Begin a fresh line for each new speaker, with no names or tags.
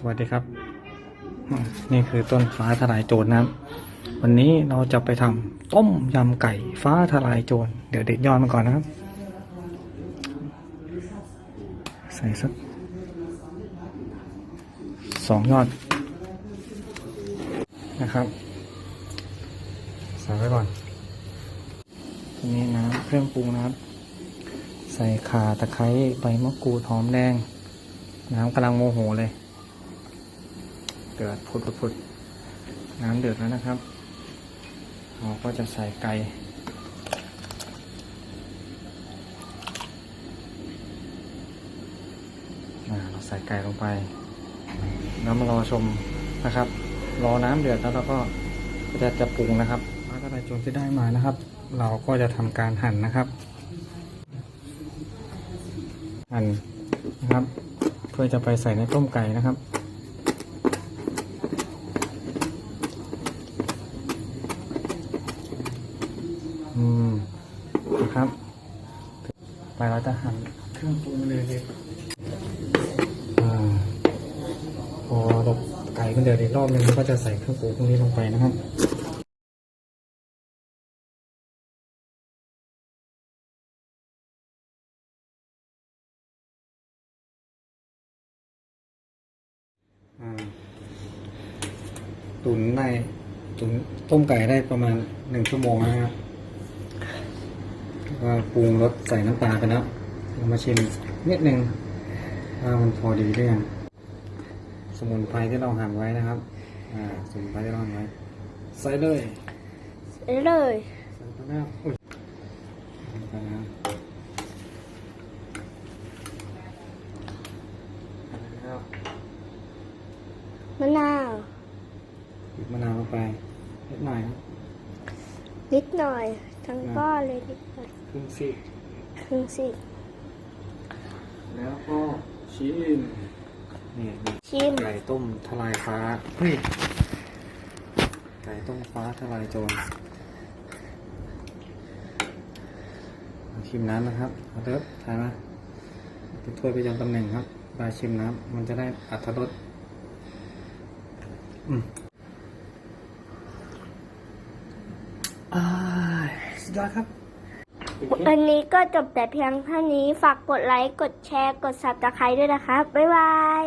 สวัสดีครับ นี่คือต้นฟ้าทลายโจรนะครับ วันนี้เราจะไปทำต้มยำไก่ฟ้าทลายโจรเดี๋ยวเด็ดยอดมาก่อนนะครับ ใส่สักสองยอดนะครับ ใส่ไว้ก่อนทีนี้น้ำเครื่องปรุงนะครับ ใส่ข่าตะไคร้ใบมะกรูดหอมแดงน้ำกำลังโมโหเลย เดือดพุดพุดพุดน้ำเดือดแล้วนะครับเราก็จะใส่ไก่เราใส่ไก่ลงไปแล้วมารอชมนะครับ รอน้ำเดือดแล้วเราก็จะจะปรุงนะครับแล้วก็ได้จนที่ได้มานะครับ เราก็จะทำการหั่นนะครับ หั่นนะครับ เพื่อจะไปใส่ในต้มไก่นะครับ อืมนะครับ ไปเราจะหั่นเครื่องปรุงเลยเลยอ่าพอเราไก่มันเดือดอีกรอบนึงเราก็จะใส่เครื่องปรุงพวกนี้ลงไปนะครับตุ๋นได้ตุ๋นต้มไก่ได้ประมาณหนึ่งชั่วโมงนะครับ ก็ปรุงรสใส่น้ำปลาไปแล้วเรามาชิมนิดนึงว่ามันพอดีหรือยังสมุนไพรที่เราหั่นไว้นะครับอ่าสมุนไพรที่เราหั่นไว้ ใส่เลย
เลย
ใส่ไปแล้วอุ้ยใส่ไปแล้วใส่ไปแล้ว
มะนาว
บีบมะนาวลงไปนิดหน่อยครับ
นิดหน่อย ทั้งก้อนเลยนิดหน่อย
ครึ่งซีก
ครึ่งสิ
แล้วก็ชิมนี่
ชิม
ไก่ต้มทลายฟ้าเฮ้ยไก่ต้มฟ้าทลายโจรเอาชิมน้ำนะครับเอาเด้อทายมาเป็นถ้วยประจำตำแหน่งครับปลาชิมน้ำมันจะได้อัตรสอืมอ่า สุดยอดครับ
วันนี้ก็จบแต่เพียงเท่านี้ ฝากกดไลค์ กดแชร์ กด subscribe ด้วยนะครับ บ๊ายบาย